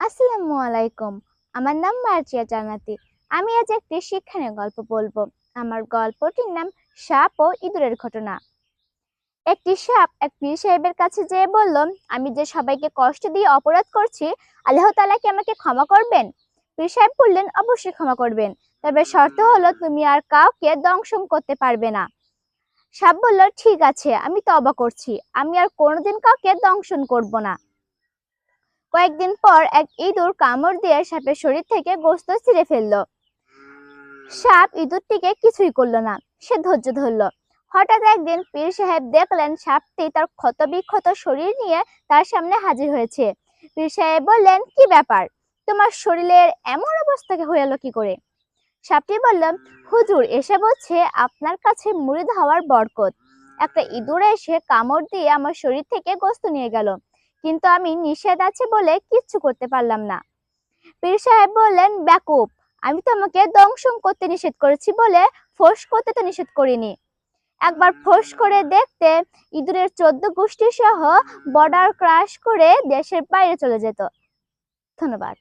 আসসালামু আলাইকুম। আমার নাম মার্জিয়া জান্নাতি। আমি আজ একটি শিক্ষণীয় গল্প বলব। আমার গল্পটির নাম সাপ ও ইঁদুরের ঘটনা। একটি সাপ এক পীর সাহেবের কাছে যেয়ে বলল, আমি যে সবাইকে কষ্ট দিয়ে অপরাধ করছি, আল্লাহ তাআলা কি আমাকে ক্ষমা করবেন? পীর সাহেব বললেন, অবশ্যই ক্ষমা করবেন। তবে শর্ত হলো, তুমি আর কাউকে দংশন করতে পারবে না। সাপ বলল, ঠিক আছে, আমি তবা করছি। আমি আর কোনোদিন কাউকে দংশন করব না। কয়েকদিন পর এক ইঁদুর কামড় দিয়ে সাপের শরীর থেকে গোস্ত ছিঁড়ে ফেলল। সাপ ইঁদুরটিকে কিছুই করল না, সে ধৈর্য ধরলো। হঠাৎ একদিন পীর সাহেব দেখলেন সাপটি তার ক্ষত বিক্ষত শরীর নিয়ে তার সামনে হাজির হয়েছে। পীর সাহেব বললেন, কি ব্যাপার? তোমার শরীরের এমন অবস্থা হয়ে এলো কি করে? সাপটি বলল, হুজুর, এসে বলছে আপনার কাছে মুড়ি হওয়ার বরকত। একটা ইঁদুর এসে কামড় দিয়ে আমার শরীর থেকে গোস্ত নিয়ে গেল। কিন্তু আমি নিষেধ আছে বলে কিচ্ছু করতে পারলাম না। পীর সাহেব বললেন ব্যাকুপ আমি তোমাকে দংশন করতে নিষেধ করেছি বলে ফোর্স করতে তো নিষেধ করিনি। একবার ফোস করে দেখতে ইঁদুরের চোদ্দ গোষ্ঠী সহ বর্ডার ক্রাশ করে দেশের বাইরে চলে যেত। ধন্যবাদ।